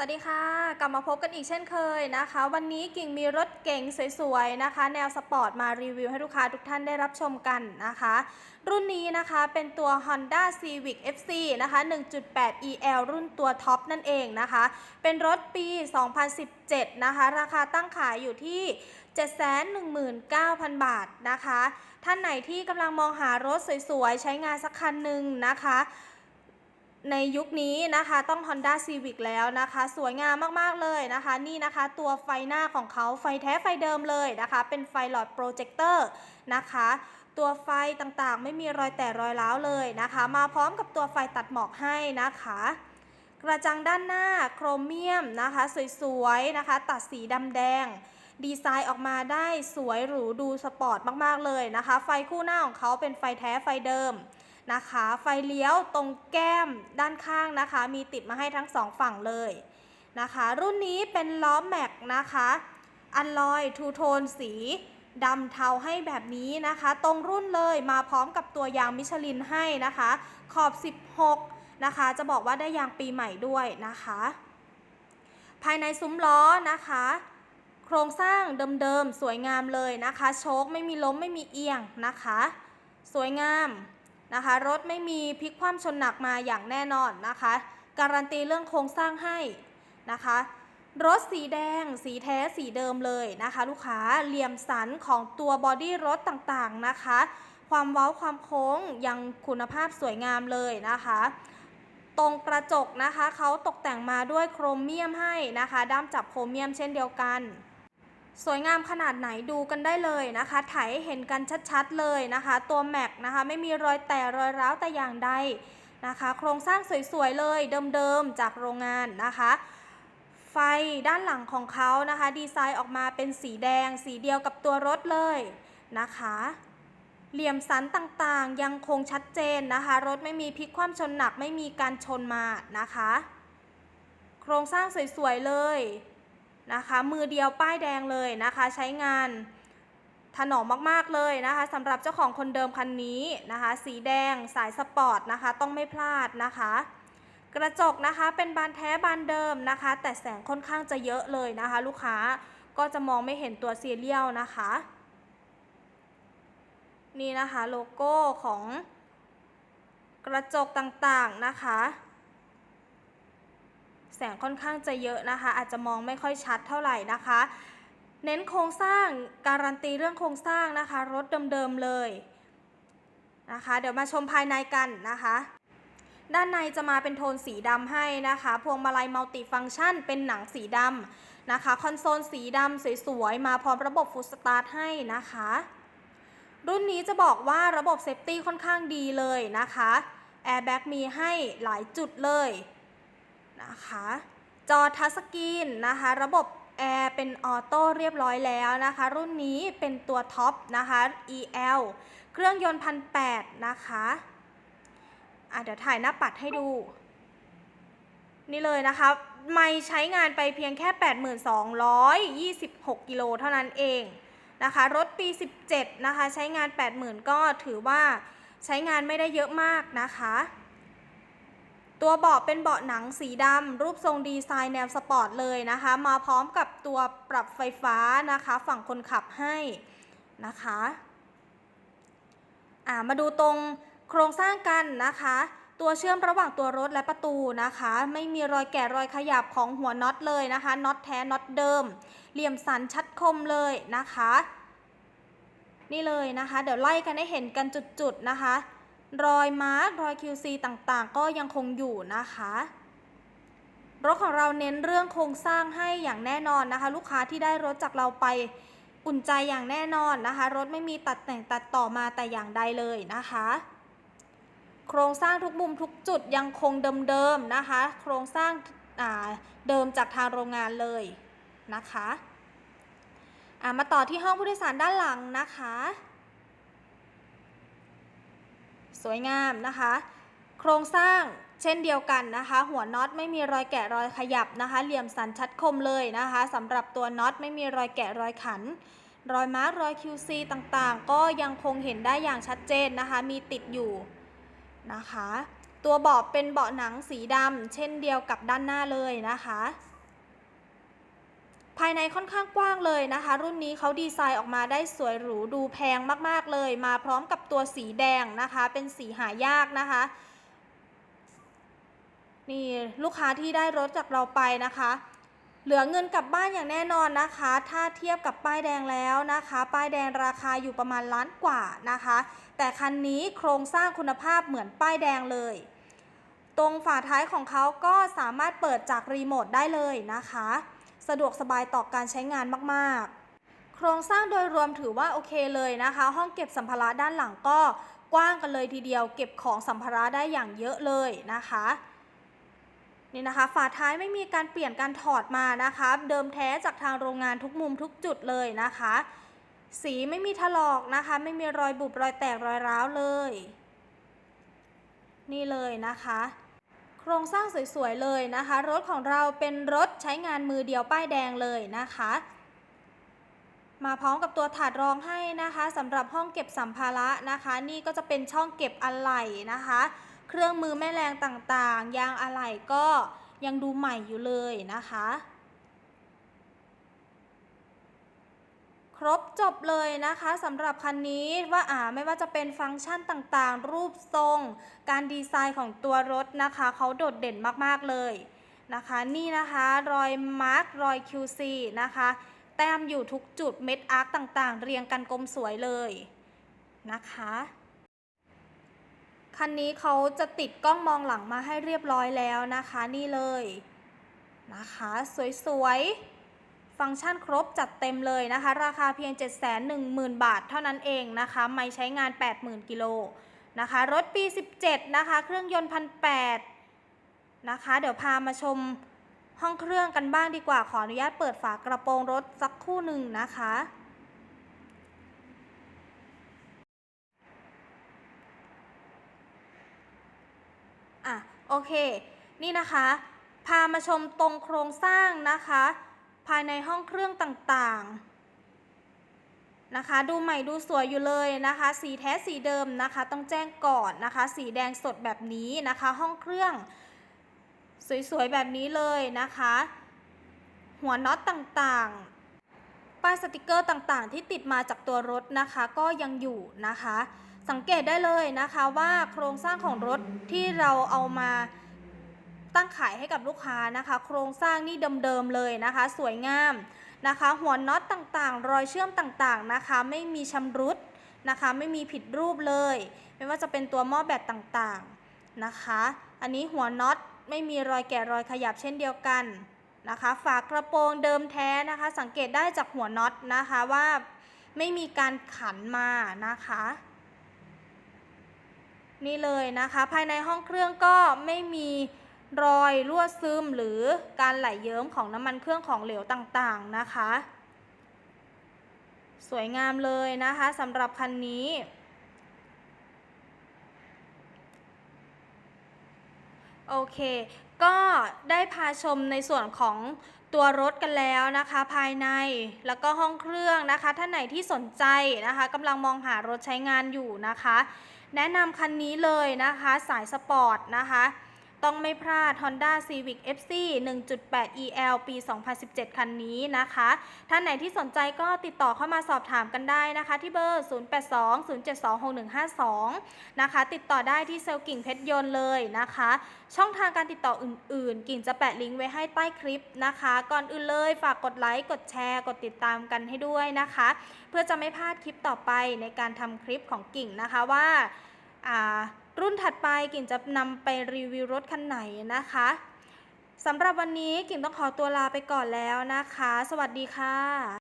สวัสดีค่ะ กลับมาพบกันอีกเช่นเคยนะคะ วันนี้กิ่งมีรถเก๋งสวยๆนะคะ แนวสปอร์ตมารีวิวให้ลูกค้าทุกท่านได้รับชมกันนะคะ รุ่นนี้นะคะเป็นตัว Honda Civic FC นะคะ 1.8 EL รุ่นตัวท็อปนั่นเองนะคะ เป็นรถปี 2017 นะคะ ราคาตั้งขายอยู่ที่ 719,000 บาทนะคะ ท่านไหนที่กำลังมองหารถสวยๆ ใช้งานสักคันหนึ่งนะคะ ในยุคนี้นะคะต้อง Honda Civic แล้วนะคะ สวยงามมาก ๆ เลยนะคะ นี่นะคะตัวไฟหน้าของเขาไฟแท้ไฟเดิมเลยนะคะ เป็นไฟหลอดโปรเจคเตอร์นะคะ ตัวไฟต่างๆ ไม่มีรอยแตกรอยร้าวเลยนะคะ มาพร้อมกับตัวไฟตัดหมอกให้นะคะ กระจังด้านหน้าโครเมียมนะคะ สวยๆนะคะ ตัดสีดำแดง ดีไซน์ออกมาได้สวยหรูดูสปอร์ตมากๆเลยนะคะ ไฟคู่หน้าของเขาเป็นไฟแท้ไฟเดิม นะคะ ไฟเลี้ยวตรงแก้มด้านข้างนะคะ มีติดมาให้ทั้งสองฝั่งเลยนะคะ รุ่นนี้เป็นล้อแม็กนะคะ อันลอยทูโทนสีดำเทาให้แบบนี้นะคะ ตรงรุ่นเลยมาพร้อมกับตัวยางมิชลินให้นะคะ ขอบ 16 นะคะ จะบอกว่าได้ยางปีใหม่ด้วยนะคะ ภายในซุ้มล้อนะคะ โครงสร้างเดิมๆ สวยงามเลยนะคะ โชคไม่มีล้มไม่มีเอียงนะคะ สวยงาม นะคะ รถไม่มีพลิกคว่ำชนหนักมาอย่างแน่นอนนะคะ การันตีเรื่องโครงสร้างให้นะคะ รถสีแดง สีแท้สีเดิมเลยนะคะ ลูกค้าเหลี่ยมสันของตัวบอดี้รถต่างๆนะคะ ความเว้าความโค้งยังคุณภาพสวยงามเลยนะคะตรงกระจกนะคะเขาตกแต่งมาด้วยโครเมียมให้นะคะ ด้ามจับโครเมียมเช่นเดียวกัน สวยงามขนาดไหนดูกันได้เลยนะคะ ถ่ายให้เห็นกันชัดๆเลยนะคะ ตัวแม็กนะคะไม่มีรอยแตกรอยร้าวแต่อย่างใดนะคะ โครงสร้างสวยๆเลยเดิมๆจากโรงงานนะคะ ไฟด้านหลังของเขานะคะ ดีไซน์ออกมาเป็นสีแดง สีเดียวกับตัวรถเลยนะคะ เหลี่ยมสันต่างๆยังคงชัดเจนนะคะ รถไม่มีพลิกคว่ำชนหนักไม่มีการชนมานะคะ โครงสร้างสวยๆเลย นะคะ มือเดียวป้ายแดงเลยนะคะ ใช้งานถนอมมากๆเลยนะคะสำหรับเจ้าของคนเดิมคันนี้นะคะ สีแดงสายสปอร์ตนะคะ ต้องไม่พลาดนะคะ กระจกนะคะเป็นบานแท้บานเดิมนะคะ แต่แสงค่อนข้างจะเยอะเลยนะคะ ลูกค้าก็จะมองไม่เห็นตัวซีเรียลนะคะ นี่นะคะโลโก้ของกระจกต่างๆนะคะ แสงค่อนข้างจะเยอะนะคะ อาจจะมองไม่ค่อยชัดเท่าไหร่นะคะ เน้นโครงสร้างการันตีเรื่องโครงสร้างนะคะ รถเดิมๆเลยนะคะ เดี๋ยวมาชมภายในกันนะคะ ด้านในจะมาเป็นโทนสีดำให้นะคะ พวงมาลัยมัลติฟังก์ชัน เป็นหนังสีดำนะคะ คอนโซลสีดำสวยๆ มาพร้อมระบบฟู l สตาร์ทให้นะคะรุ่นนี้จะบอกว่าระบบเซฟตี้ค่อนข้างดีเลยนะคะ แอร์แบ็กมีให้หลายจุดเลย นะคะ จอทัชสกรีนนะคะ ระบบแอร์เป็นออโต้เรียบร้อยแล้วนะคะ รุ่นนี้เป็นตัวท็อปนะคะ EL เครื่องยนต์พันแปดนะคะอะเดี๋ยวถ่ายหน้าปัดให้ดู นี่เลยนะคะไม่ใช้งานไปเพียงแค่ 82,226กิโลเท่านั้นเองนะคะ รถปี 17 นะคะ ใช้งาน 80,000 ก็ถือว่าใช้งานไม่ได้เยอะมากนะคะ ตัวเบาะเป็นเบาะหนังสีดำรูปทรงดีไซน์แนวสปอร์ตเลยนะคะ มาพร้อมกับตัวปรับไฟฟ้านะคะ ฝั่งคนขับให้นะคะอ่ามาดูตรงโครงสร้างกันนะคะ ตัวเชื่อมระหว่างตัวรถและประตูนะคะ ไม่มีรอยแกะรอยขยับของหัวน็อตเลยนะคะน็อตแท้น็อตเดิม เหลี่ยมสันชัดคมเลยนะคะ นี่เลยนะคะ เดี๋ยวไล่กันให้เห็นกันจุดๆนะคะ รอยมาร์กรอย QC ต่างๆ ก็ยังคงอยู่นะคะรถของเราเน้นเรื่องโครงสร้างให้อย่างแน่นอนนะคะ ลูกค้าที่ได้รถจากเราไปอุ่นใจอย่างแน่นอนนะคะ รถไม่มีตัดแต่งตัดต่อมาแต่อย่างใดเลยนะคะ โครงสร้างทุกมุมทุกจุดยังคงเดิมๆนะคะ โครงสร้างเดิมจากทางโรงงานเลยนะคะมาต่อที่ห้องผู้โดยสารด้านหลังนะคะ สวยงามนะคะ โครงสร้างเช่นเดียวกันนะคะ หัวน็อตไม่มีรอยแกะรอยขยับนะคะ เหลี่ยมสันชัดคมเลยนะคะสำหรับตัวน็อตไม่มีรอยแกะรอยขัน รอยมาร์กรอย QC ต่างๆ ก็ยังคงเห็นได้อย่างชัดเจนนะคะ มีติดอยู่นะคะ ตัวเบาะเป็นเบาะหนังสีดำเช่นเดียวกับด้านหน้าเลยนะคะ ภายในค่อนข้างกว้างเลยนะคะ รุ่นนี้เขาดีไซน์ออกมาได้สวยหรูดูแพงมากๆเลย มาพร้อมกับตัวสีแดงนะคะ เป็นสีหายากนะคะนี่ลูกค้าที่ได้รถจากเราไปนะคะ เหลือเงินกลับบ้านอย่างแน่นอนนะคะ ถ้าเทียบกับป้ายแดงแล้วนะคะ ป้ายแดงราคาอยู่ประมาณล้านกว่านะคะ แต่คันนี้โครงสร้างคุณภาพเหมือนป้ายแดงเลย ตรงฝาท้ายของเขาก็สามารถเปิดจากรีโมทได้เลยนะคะ สะดวกสบายต่อการใช้งานมากๆ โครงสร้างโดยรวมถือว่าโอเคเลยนะคะ ห้องเก็บสัมภาระด้านหลังก็กว้างกันเลยทีเดียว เก็บของสัมภาระได้อย่างเยอะเลยนะคะนี่นะคะฝาท้ายไม่มีการเปลี่ยนการถอดมานะคะ เดิมแท้จากทางโรงงานทุกมุมทุกจุดเลยนะคะ สีไม่มีถลอกนะคะ ไม่มีรอยบุบรอยแตกรอยร้าวเลย นี่เลยนะคะ รงสร้างสวยๆเลยนะคะ รถของเราเป็นรถใช้งานมือเดียวป้ายแดงเลยนะคะ มาพร้อมกับตัวถาดรองให้นะคะสำหรับห้องเก็บสัมภาระนะคะ นี่ก็จะเป็นช่องเก็บอะไหล่นะคะ เครื่องมือแม่แรงต่างๆ ยางอะไหล่ก็ยังดูใหม่อยู่เลยนะคะ ครบจบเลยนะคะสำหรับคันนี้ว่าอ่าไม่ว่าจะเป็นฟังก์ชันต่างๆ รูปทรง การดีไซน์ของตัวรถนะคะ เขาโดดเด่นมากๆเลยนะคะ นี่นะคะรอยมาร์กรอย QC นะคะ แต้มอยู่ทุกจุดเม็ดอาร์คต่างๆ เรียงกันกลมสวยเลยนะคะคันนี้เขาจะติดกล้องมองหลังมาให้เรียบร้อยแล้วนะคะ นี่เลยนะคะ สวยๆ ฟังก์ชันครบจัดเต็มเลยนะคะ ราคาเพียง 710,000 บาทเท่านั้นเองนะคะ ไม่ใช้งาน 80,000 กิโลนะคะ รถปี 17 นะคะ เครื่องยนต์พันแนะคะ เดี๋ยวพามาชมห้องเครื่องกันบ้างดีกว่า ขออนุญาตเปิดฝากระโปรงรถสักคู่หนึ่งนะคะ อะ โอเค นี่นะคะ พามาชมตรงโครงสร้างนะคะ ภายในห้องเครื่องต่างๆนะคะ ดูใหม่ดูสวยอยู่เลยนะคะ สีแท้สีเดิมนะคะ ต้องแจ้งก่อนนะคะ สีแดงสดแบบนี้นะคะ ห้องเครื่อง สวยๆแบบนี้เลยนะคะ หัวน็อตต่างๆ ป้ายสติกเกอร์ต่างๆ ที่ติดมาจากตัวรถนะคะ ก็ยังอยู่นะคะ สังเกตได้เลยนะคะว่าโครงสร้างของรถที่เราเอามา ตั้งขายให้กับลูกค้านะคะ โครงสร้างนี่เดิมๆเลยนะคะ สวยงามนะคะ หัวน็อตต่างๆ รอยเชื่อมต่างๆนะคะ ไม่มีชำรุดนะคะ ไม่มีผิดรูปเลย ไม่ว่าจะเป็นตัวหม้อแบตต่างๆนะคะ อันนี้หัวน็อตไม่มีรอยแกะรอยขยับเช่นเดียวกันนะคะ ฝากระโปรงเดิมแท้นะคะ สังเกตได้จากหัวน็อตนะคะว่าไม่มีการขันมานะคะ นี่เลยนะคะ ภายในห้องเครื่องก็ไม่มี รอยรั่วซึมหรือการไหลเยิ้มของน้ำมันเครื่องของเหลวต่างๆนะคะ สวยงามเลยนะคะสำหรับคันนี้ โอเคก็ได้พาชมในส่วนของตัวรถกันแล้วนะคะ ภายในแล้วก็ห้องเครื่องนะคะ ท่านไหนที่สนใจนะคะกำลังมองหารถใช้งานอยู่นะคะ แนะนำคันนี้เลยนะคะ สายสปอร์ตนะคะ ต้องไม่พลาด Honda Civic FC 1.8 EL ปี 2017 คันนี้นะคะ ท่านไหนที่สนใจก็ติดต่อเข้ามาสอบถามกันได้นะคะ ที่เบอร์ 0820726152 นะคะ ติดต่อได้ที่เซลล์กิ่งเพชรยนต์เลยนะคะ ช่องทางการติดต่ออื่นๆ กิ่งจะแปะลิงก์ไว้ให้ใต้คลิปนะคะ ก่อนอื่นเลยฝากกดไลค์ กดแชร์ กดติดตามกันให้ด้วยนะคะ เพื่อจะไม่พลาดคลิปต่อไปในการทำคลิปของกิ่งนะคะว่าอ่า รุ่นถัดไปกิ่งจะนำไปรีวิวรถคันไหนนะคะสำหรับวันนี้กิ่งต้องขอตัวลาไปก่อนแล้วนะคะ สวัสดีค่ะ